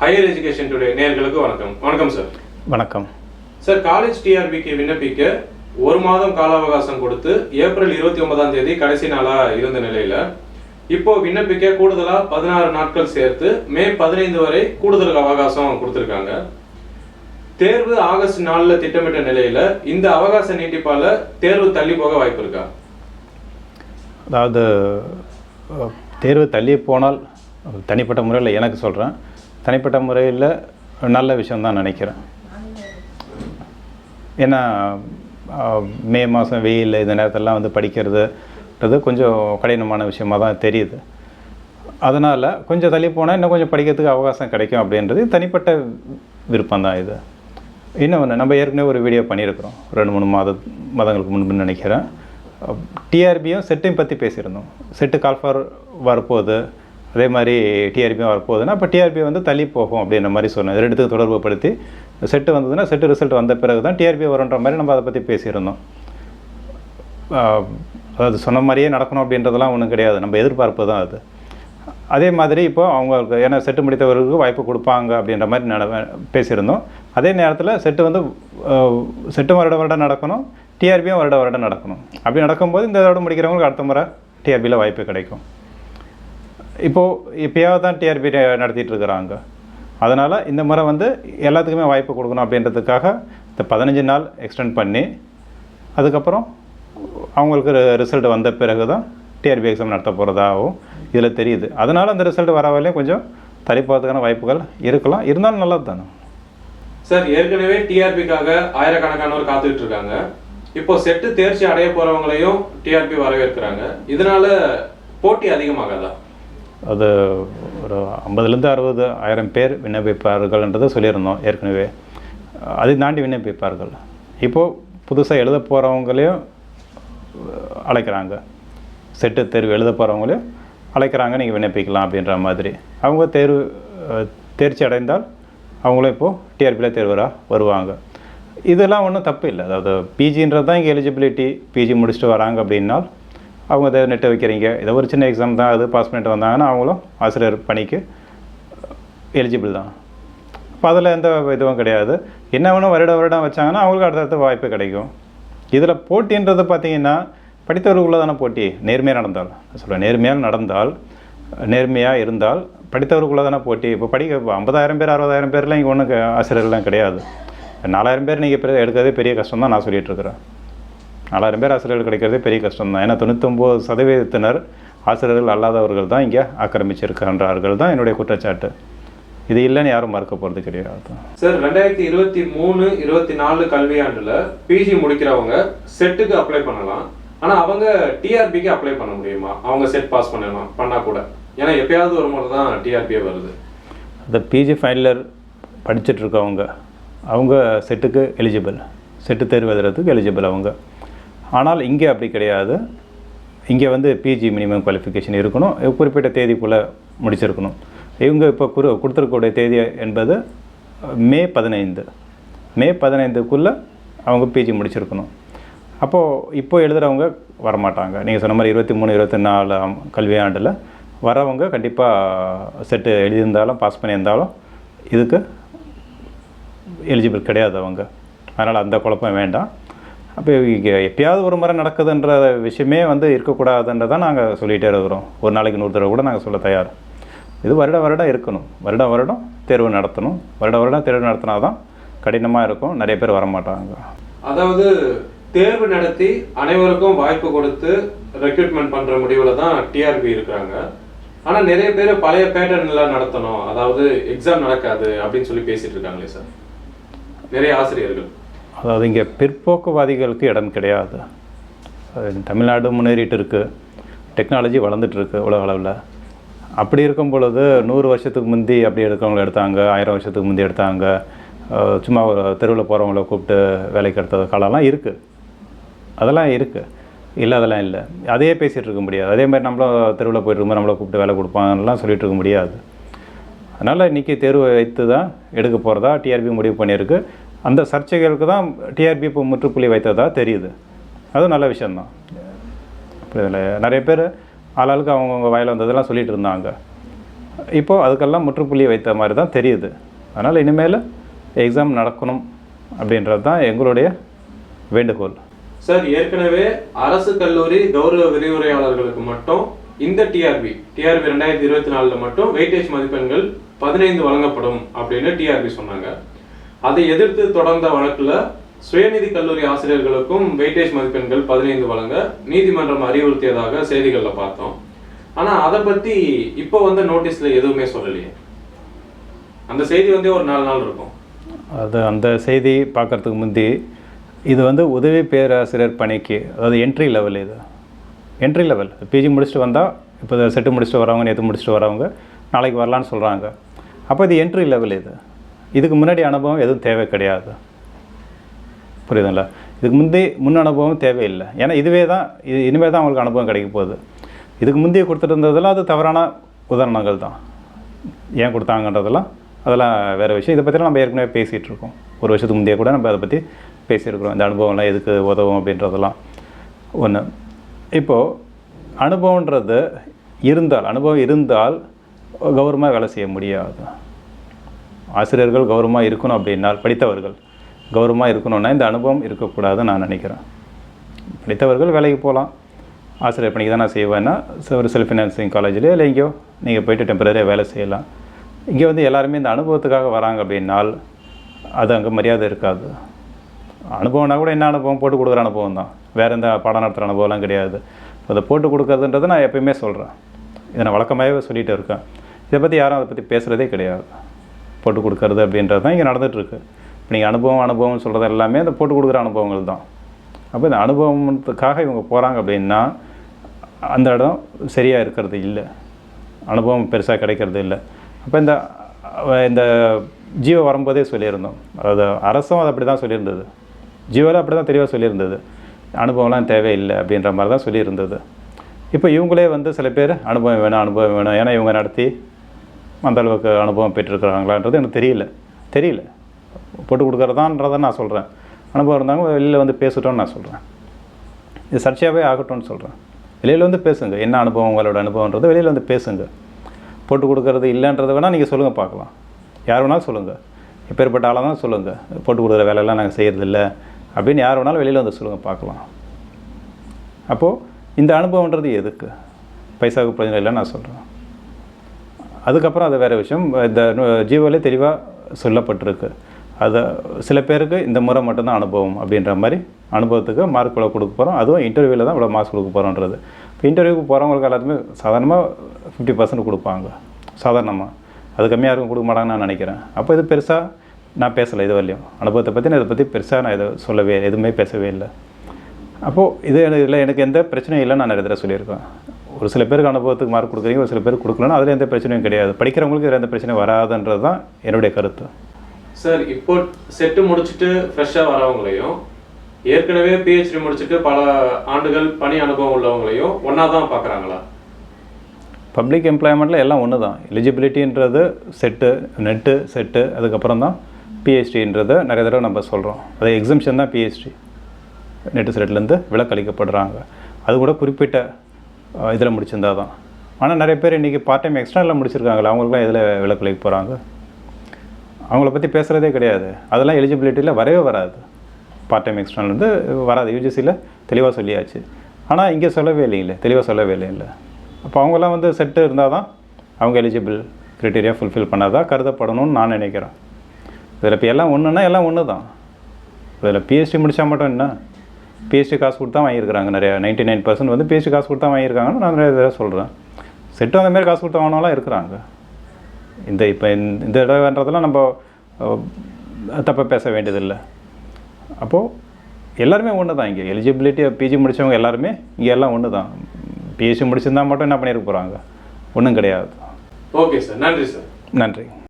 Higher education today நேர்களுக்கு வணக்கம். வணக்கம் சார் வணக்கம். சார் காலேஜ் டிஆர்பிக்கு விண்ணப்பிக்க ஒரு மாதம் கால அவகாசம் கொடுத்து ஏப்ரல் இருபத்தி ஒன்பதாம் தேதி கடைசி நாளா இருந்த நிலையில இப்போ விண்ணப்பிக்க கூடுதலா பதினாறு நாட்கள் சேர்த்து மே பதினைந்து வரை கூடுதல் அவகாசம் கொடுத்திருக்காங்க. தேர்வு ஆகஸ்ட் நாலுல திட்டமிட்ட நிலையில இந்த அவகாச நீட்டிப்பால தேர்வு தள்ளி போக வாய்ப்பு இருக்கா? அதாவது தேர்வு தள்ளி போனால் தனிப்பட்ட முறையில் எனக்கு சொல்கிறேன் தனிப்பட்ட முறையில் நல்ல விஷயம்தான் நினைக்கிறேன். ஏன்னா மே மாதம் வெயில் இந்த நேரத்திலலாம் வந்து படிக்கிறதுன்றது கொஞ்சம் கடினமான விஷயமாக தான் தெரியுது. அதனால் கொஞ்சம் தள்ளி போனால் இன்னும் கொஞ்சம் படிக்கிறதுக்கு அவகாசம் கிடைக்கும் அப்படின்றது தனிப்பட்ட விருப்பம் தான் இது. இன்னொன்று நம்ம ஏற்கனவே ஒரு வீடியோ பண்ணியிருக்கிறோம். ரெண்டு மூணு மாத மாதங்களுக்கு முன்பு நினைக்கிறேன். டிஆர்பியும் செட்டையும் பற்றி பேசியிருந்தோம். செட்டு கால்ஃபார் வரப்போகுது அதே மாதிரி டிஆர்பியும் வரப்போகுதுன்னா அப்போ டிஆர்பி வந்து தள்ளி போகும் அப்படின்ற மாதிரி சொன்னேன். இது ரெண்டுத்துக்கு தொடர்பு படுத்தி செட்டு வந்ததுன்னா செட்டு ரிசல்ட் வந்த பிறகு தான் டிஆர்பி வருன்ற மாதிரி நம்ம அதை பற்றி பேசியிருந்தோம். அதாவது சொன்ன மாதிரியே நடக்கணும் அப்படின்றதெல்லாம் ஒன்றும் கிடையாது. நம்ம எதிர்பார்ப்பு தான் அது. அதே மாதிரி இப்போ அவங்களுக்கு ஏன்னா செட்டு முடித்தவர்களுக்கு வாய்ப்பு கொடுப்பாங்க அப்படின்ற மாதிரி நட பேசியிருந்தோம். அதே நேரத்தில் செட்டு வந்து செட்டும் வருட வருடம் நடக்கணும் டிஆர்பியும் வருட வருடம் நடக்கணும். அப்படி நடக்கும்போது இந்த வருடம் முடிக்கிறவங்களுக்கு அடுத்த முறை டிஆர்பியில் வாய்ப்பு கிடைக்கும். இப்போது எப்பயாவது தான் டிஆர்பி நடத்திட்டு இருக்கிறாங்க அதனால் இந்த முறை வந்து எல்லாத்துக்குமே வாய்ப்பு கொடுக்கணும் அப்படின்றதுக்காக இந்த பதினஞ்சு நாள் எக்ஸ்டெண்ட் பண்ணி அதுக்கப்புறம் அவங்களுக்கு ரிசல்ட் வந்த பிறகு தான் டிஆர்பி எக்ஸாம் நடத்த போகிறதாகவும் இதில் தெரியுது. அதனால் அந்த ரிசல்ட் வர வரையிலும் கொஞ்சம் தள்ளி போகிறதுக்கான வாய்ப்புகள் இருக்கலாம். இருந்தாலும் நல்லது தானே சார் ஏற்கனவே டிஆர்பிக்காக ஆயிரக்கணக்கானவர் காத்துக்கிட்டு இருக்காங்க இப்போ செட்டு தேர்ச்சி அடைய போகிறவங்களையும் டிஆர்பி வரவேற்கிறாங்க. இதனால போட்டி அதிகமாகாதா? அது ஒரு ஐம்பதுலேருந்து அறுபது ஆயிரம் பேர் விண்ணப்பிப்பார்கள்ன்றதை சொல்லியிருந்தோம் ஏற்கனவே. அதை தாண்டி விண்ணப்பிப்பார்கள். இப்போது புதுசாக எழுத போகிறவங்களையும் அழைக்கிறாங்க. செட்டு தேர்வு எழுத போகிறவங்களையும் அழைக்கிறாங்க நீங்கள் விண்ணப்பிக்கலாம் அப்படின்ற மாதிரி. அவங்க தேர்வு தேர்ச்சி அடைந்தால் அவங்களும் இப்போது டிஆர்பியில் தேர்வராக வருவாங்க. இதெல்லாம் ஒன்றும் தப்பு இல்லை. அதாவது பிஜின்றது தான் இங்கே எலிஜிபிலிட்டி பிஜி முடிச்சுட்டு வராங்க அப்படின்னால் அவங்க ஏதாவது நெட்டை வைக்கிறீங்க. ஏதோ ஒரு சின்ன எக்ஸாம் தான் அது பாஸ் பண்ணிட்டு வந்தாங்கன்னா அவங்களும் ஆசிரியர் பணிக்கு எலிஜிபிள் தான். இப்போ அதில் எந்த இதுவும் கிடையாது. என்ன வேணும் வருட வருடம் வச்சாங்கன்னா அவங்களுக்கு அடுத்தடுத்த வாய்ப்பு கிடைக்கும். இதில் போட்டின்றது பார்த்தீங்கன்னா படித்தவர்களுக்குள்ள தானே போட்டி? நேர்மையாக நடந்தால். சொல்ல நேர்மையாக நடந்தால் நேர்மையாக இருந்தால் படித்தவருக்குள்ள தானே போட்டி? இப்போ படிக்க இப்போ ஐம்பதாயிரம் பேர் அறுபதாயிரம் பேர்லாம் இங்கே ஒன்றும் ஆசிரியர்லாம் கிடையாது. நாலாயிரம் பேர் நீங்கள் எடுக்கிறதே பெரிய கஷ்டம் தான் நான் சொல்லிகிட்டு இருக்கிறேன். நாலாயிரம் பேர் ஆசிரியர்கள் கிடைக்கிறதே பெரிய கஷ்டம் தான் ஏன்னா தொண்ணூத்தொம்பது சதவீதத்தினர் ஆசிரியர்கள் அல்லாதவர்கள் தான் இங்கே ஆக்கிரமிச்சிருக்கின்றார்கள் தான் என்னுடைய குற்றச்சாட்டு. இது இல்லைன்னு யாரும் மறுக்க போகிறது கிடையாது. சார் ரெண்டாயிரத்தி இருபத்தி மூணு இருபத்தி நாலு கல்வியாண்டுல பிஜி முடிக்கிறவங்க செட்டுக்கு அப்ளை பண்ணலாம். ஆனா அவங்க டிஆர்பிக்கு அப்ளை பண்ண முடியுமா? அவங்க செட் பாஸ் பண்ணலாம் பண்ணா கூட. ஏன்னா எப்பயாவது ஒரு முறை தான் டிஆர்பியே வருது. இந்த பிஜி ஃபைனலர் படிச்சுட்டு இருக்கவங்க அவங்க செட்டுக்கு எலிஜிபிள் செட்டு தேர்வு எழுதுறதுக்கு எலிஜிபிள் அவங்க. ஆனால் இங்கே அப்படி கிடையாது. இங்கே வந்து பிஜி மினிமம் குவாலிஃபிகேஷன் இருக்கணும். குறிப்பிட்ட தேதிக்குள்ளே முடிச்சிருக்கணும். இவங்க இப்போ குறு கொடுத்துருக்கக்கூடிய தேதி என்பது மே பதினைந்து. மே பதினைந்துக்குள்ளே அவங்க பிஜி முடிச்சிருக்கணும். அப்போது இப்போ எழுதுகிறவங்க வரமாட்டாங்க. நீங்கள் சொன்ன மாதிரி இருபத்தி மூணு இருபத்தி நாலு கல்வியாண்டில் வரவங்க கண்டிப்பாக செட்டு எழுதியிருந்தாலும் பாஸ் பண்ணியிருந்தாலும் இதுக்கு எலிஜிபிள் கிடையாது அவங்க. அதனால் அந்த குழப்பம் வேண்டாம். அப்போ இங்கே எப்பயாவது ஒரு முறை நடக்குதுன்ற விஷயமே வந்து இருக்கக்கூடாதுன்றதான் நாங்கள் சொல்லிகிட்டே இருக்கிறோம். ஒரு நாளைக்கு நூறு தடவை கூட நாங்கள் சொல்ல தயார். இது வருட வருடம் இருக்கணும். வருடம் வருடம் தேர்வு நடத்தணும். வருட வருடம் தேர்வு நடத்தினா தான் கடினமாக இருக்கும். நிறைய பேர் வரமாட்டாங்க. அதாவது தேர்வு நடத்தி அனைவருக்கும் வாய்ப்பு கொடுத்து ரெக்ரூட்மெண்ட் பண்ணுற முடிவில் தான் டிஆர்பி இருக்கிறாங்க. ஆனால் நிறைய பேர் பழைய பேட்டர்ன்லாம் நடத்தணும். அதாவது எக்ஸாம் நடக்காது அப்படின்னு சொல்லி பேசிகிட்டு இருக்காங்களே சார். நிறைய ஆசிரியர்கள். அதாவது இங்கே பிற்போக்குவாதிகளுக்கு இடம் கிடையாது. தமிழ்நாடு முன்னேறிட்டு இருக்குது டெக்னாலஜி வளர்ந்துட்டுருக்கு உலக அளவில். அப்படி இருக்கும் பொழுது நூறு வருஷத்துக்கு முந்தி அப்படி எடுக்கிறவங்கள எடுத்தாங்க ஆயிரம் வருஷத்துக்கு முந்தி எடுத்தாங்க. சும்மா ஒரு தெருவில் போகிறவங்கள கூப்பிட்டு வேலைக்கு எடுத்தது காலம்லாம் இருக்குது அதெல்லாம் இருக்குது இல்லை அதெல்லாம் இல்லை. அதையே பேசிகிட்டு இருக்க முடியாது. அதே மாதிரி நம்மளும் தெருவில் போயிட்டு நம்மளை கூப்பிட்டு வேலை கொடுப்பாங்கலாம் சொல்லிகிட்டு இருக்க முடியாது. அதனால் இன்றைக்கி தேர்வு வைத்து தான் எடுக்க போகிறதா டிஆர்பி முடிவு பண்ணியிருக்கு. அந்த சர்ச்சைகளுக்கு தான் டிஆர்பி இப்போ முற்றுப்புள்ளி வைத்ததாக தெரியுது. அதுவும் நல்ல விஷயந்தான் அப்படி இதில் நிறைய பேர் ஆளாளுக்கு அவங்கவுங்க வாயில் வந்ததெல்லாம் சொல்லிகிட்டு இருந்தாங்க. இப்போது அதுக்கெல்லாம் முற்றுப்புள்ளி வைத்த மாதிரி தான் தெரியுது. அதனால் இனிமேல் எக்ஸாம் நடக்கணும் அப்படின்றது தான் எங்களுடைய வேண்டுகோள். சார் ஏற்கனவே அரசு கல்லூரி கௌரவ விரிவுரையாளர்களுக்கு மட்டும் இந்த டிஆர்பி டிஆர்பி ரெண்டாயிரத்தி இருபத்தி நாலில் மட்டும் வெயிட்டேஜ் மதிப்பெண்கள் பதினைந்து வழங்கப்படும் அப்படின்னு டிஆர்பி சொன்னாங்க. அதை எதிர்த்து தொடர்ந்த வழக்குல சுயநிதி கல்லூரி ஆசிரியர்களுக்கும் வெயிட்டேஜ் மதிப்பெண்கள் பதினைந்து வழங்க நீதிமன்றம் அறிவுறுத்தியதாக செய்திகளில் பார்த்தோம். ஆனா அதை பத்தி இப்போ வந்து நோட்டீஸ்ல எதுவுமே சொல்லலையே. அந்த செய்தி வந்து ஒரு நாலு நாள் இருக்கும். அது அந்த செய்தி பார்க்கறதுக்கு முந்தி இது வந்து உதவி பேராசிரியர் பணிக்கு அதாவது என்ட்ரி லெவல் இது. என்ட்ரி லெவல் பிஜி முடிச்சுட்டு வந்தால் இப்போ செட்டு முடிச்சுட்டு வரவங்க நேற்று முடிச்சுட்டு வரவங்க நாளைக்கு வரலான்னு சொல்கிறாங்க அப்போ இது என்ட்ரி லெவல் இது. இதுக்கு முன்னாடி அனுபவம் எதுவும் தேவை கிடையாது. புரியுதுங்களா? இதுக்கு முந்தி முன் அனுபவம் தேவையில்லை. ஏன்னா இதுவே தான் இது இனிமேல் தான் அவங்களுக்கு அனுபவம் கிடைக்க போகுது. இதுக்கு முந்தைய கொடுத்துட்டு இருந்ததெல்லாம் அது தவறான உதாரணங்கள் தான். ஏன் கொடுத்தாங்கன்றதெல்லாம் அதெல்லாம் வேறு விஷயம். இதை பற்றிலாம் நம்ம ஏற்கனவே பேசிகிட்டு இருக்கோம். ஒரு வருஷத்துக்கு முந்தைய கூட நம்ம அதை பற்றி பேசியிருக்கிறோம். இந்த அனுபவம்லாம் எதுக்கு உதவும் அப்படின்றதெல்லாம். ஒன்று இப்போது அனுபவன்றது இருந்தால் அனுபவம் இருந்தால் கௌரவமாக வேலை செய்ய முடியாது. ஆசிரியர்கள் கௌரவமாக இருக்கணும் அப்படின்னால் படித்தவர்கள் கௌரவமாக இருக்கணும்னா இந்த அனுபவம் இருக்கக்கூடாதுன்னு நான் நினைக்கிறேன். படித்தவர்கள் வேலைக்கு போகலாம். ஆசிரியர் பணிக்கு தான் நான் செய்வேன்னா ஒரு செல்ஃப் ஃபினான்சிங் காலேஜ்லேயோ இல்லை எங்கேயோ நீங்கள் போயிட்டு டெம்பரரியாக வேலை செய்யலாம். இங்கே வந்து எல்லாருமே இந்த அனுபவத்துக்காக வராங்க அப்படின்னால் அது அங்கே மரியாதை இருக்காது. அனுபவம்னா கூட என்ன அனுபவம்? போட்டு கொடுக்குற அனுபவம் தான். வேறு எந்த பாடம் நடத்துகிற அனுபவம்லாம் கிடையாது. அதை போட்டு கொடுக்குறதுன்றதை நான் எப்பயுமே சொல்கிறேன் இதை நான் வழக்கமாகவே சொல்லிகிட்டு இருக்கேன். இதை பற்றி யாரும் அதை பற்றி பேசுகிறதே கிடையாது. போட்டு கொடுக்கறது அப்படின்றது தான் இங்கே நடந்துகிட்ருக்கு இப்போ நீங்கள் அனுபவம் அனுபவம் சொல்கிறது எல்லாமே அந்த போட்டு கொடுக்குற அனுபவங்கள் தான். அப்போ இந்த அனுபவத்துக்காக இவங்க போகிறாங்க அப்படின்னா அந்த இடம் சரியாக இருக்கிறது இல்லை. அனுபவம் பெருசாக கிடைக்கிறது இல்லை. அப்போ இந்த இந்த ஜியோ வரும்போதே சொல்லியிருந்தோம். அதாவது அரசும் அது அப்படி தான் சொல்லியிருந்தது. ஜீவோவில் அப்படி தான் தெளிவாக சொல்லியிருந்தது. அனுபவம்லாம் தேவையில்லை அப்படின்ற மாதிரி தான் சொல்லியிருந்தது. இப்போ இவங்களே வந்து சில பேர் அனுபவம் வேணும் அனுபவம் வேணும். ஏன்னா இவங்க நடத்தி அந்த அளவுக்கு அனுபவம் பெற்றிருக்கிறாங்களான்றது எனக்கு தெரியல. தெரியல. போட்டு கொடுக்குறதான்றதை நான் சொல்கிறேன் அனுபவம் இருந்தாங்க வெளியில் வந்து பேசட்டும்னு நான் சொல்கிறேன் இது சர்ச்சையாகவே ஆகட்டும்னு சொல்கிறேன் வெளியில் வந்து பேசுங்க. என்ன அனுபவம் உங்களோட அனுபவன்றது வெளியில் வந்து பேசுங்க. போட்டு கொடுக்கறது இல்லைன்றதை வேணால் நீங்கள் சொல்லுங்கள் பார்க்கலாம். யார் வேணாலும் சொல்லுங்கள் எப்பேற்பட்ட ஆளாக தான் சொல்லுங்கள் போட்டு கொடுக்குற வேலையெல்லாம் நாங்கள் செய்கிறதில்ல அப்படின்னு யார் வேணாலும் வெளியில் வந்து சொல்லுங்கள் பார்க்கலாம். அப்போது இந்த அனுபவன்றது எதுக்கு? பைசாவுக்கு பிரச்சனை இல்லைன்னு நான் சொல்கிறேன் அதுக்கப்புறம் அது வேறு விஷயம். இந்த ஜீவோலே தெளிவாக சொல்லப்பட்டிருக்கு. அதை சில பேருக்கு இந்த முறை மட்டும்தான் அனுபவம் அப்படின்ற மாதிரி அனுபவத்துக்கு மார்க் இவ்வளோ கொடுக்க போகிறோம் அதுவும் இன்டர்வியூவில் தான் இவ்வளோ மார்க்ஸ் கொடுக்க போகிறோன்றது இப்போ இன்டர்வியூக்கு போகிறவங்களுக்கு எல்லாத்துமே சாதாரணமாக ஃபிஃப்டி பர்சன்ட் கொடுப்பாங்க. சாதாரணமாக அது கம்மியாக இருக்கும் கொடுக்க மாட்டாங்கன்னு நான் நினைக்கிறேன். அப்போ இது பெருசாக நான் பேசலை இது வரலையும் அனுபவத்தை பற்றி நான் இதை பற்றி பெருசாக நான் இதை சொல்லவே எதுவுமே பேசவே இல்லை. அப்போது இது எனக்கு இதில் எனக்கு எந்த பிரச்சனையும் இல்லைன்னு நான் நிறைய தடவை சொல்லியிருக்கேன். ஒரு சில பேருக்கு அனுபவத்துக்கு மார்க் கொடுக்குறீங்க ஒரு சில பேருக்கு கொடுக்கலன்னா அதில் எந்த பிரச்சனையும் கிடையாது. படிக்கிறவங்களுக்கு இதில் எந்த பிரச்சனையும் வராதுன்றது தான் என்னுடைய கருத்து. சார் இப்போ செட்டு முடிச்சுட்டு ஃப்ரெஷ்ஷாக வரவங்களையும் ஏற்கனவே பிஹெச்டி முடிச்சுட்டு பல ஆண்டுகள் பணி அனுபவம் உள்ளவங்களையும் ஒன்றா தான் பார்க்குறாங்களா? பப்ளிக் எம்ப்ளாய்மெண்ட்டில் எல்லாம் ஒன்று தான் எலிஜிபிலிட்டின்றது செட்டு நெட்டு செட்டு அதுக்கப்புறம் தான் பிஹெச்டின்றதை நிறைய தடவை நம்ம சொல்கிறோம் அது எக்ஸம்ஷன் தான் பிஹெச்டி நெட்டு செட்லேருந்து விலக்களிக்கப்படுறாங்க அது கூட குறிப்பிட்ட இதில் முடிச்சிருந்தா தான் ஆனால் நிறைய பேர் இன்றைக்கி பார்ட் டைம் எக்ஸ்டர்னலில் முடிச்சிருக்காங்களா அவங்களுக்குலாம் இதில் விலக்களிக்க போகிறாங்க அவங்கள பற்றி பேசுகிறதே கிடையாது. அதெல்லாம் எலிஜிபிலிட்டியில் வரவே வராது. பார்ட் டைம் எக்ஸ்டர்னல் வந்து வராது. யூஜிசியில் தெளிவாக சொல்லியாச்சு. ஆனால் இங்கே சொல்லவே இல்லைங்களே தெளிவாக சொல்லவே இல்லை அப்போ அவங்கெல்லாம் வந்து செட்டு இருந்தால் தான் அவங்க எலிஜிபிள் க்ரைட்டீரியா ஃபுல்ஃபில் பண்ணாதான் கருதப்படணும்னு நான் நினைக்கிறேன். இதில் இப்போ எல்லாம் ஒன்றுன்னா எல்லாம் ஒன்று தான் இதில் பிஎஸ்சி முடித்தா மட்டும் என்ன? பிஹெச்டி காசு கொடுத்தா வாங்கியிருக்கிறாங்க நிறைய. நைன்ட்டி நைன் பர்சன்ட் வந்து பிஹெச்டி காசு கொடுத்தா வாங்கியிருக்காங்கன்னு நான் நிறைய தடவை சொல்கிறேன் செட்டும் அந்த மாதிரி காசு கொடுத்தா வாங்கினாலாம் இருக்கிறாங்க. இந்த இப்போ இந்த இந்த தடவைன்றதெல்லாம் நம்ம தப்பாக பேச வேண்டியதில்லை. அப்போது எல்லாருமே ஒன்று தான் இங்கே எலிஜிபிலிட்டி பிஜி முடித்தவங்க எல்லாருமே இங்கே எல்லாம் ஒன்று தான் பிஹெச்டி முடிச்சிருந்தா மட்டும் என்ன பண்ணியிருக்க போகிறாங்க ஒன்றும் கிடையாது. ஓகே சார் நன்றி சார் நன்றி.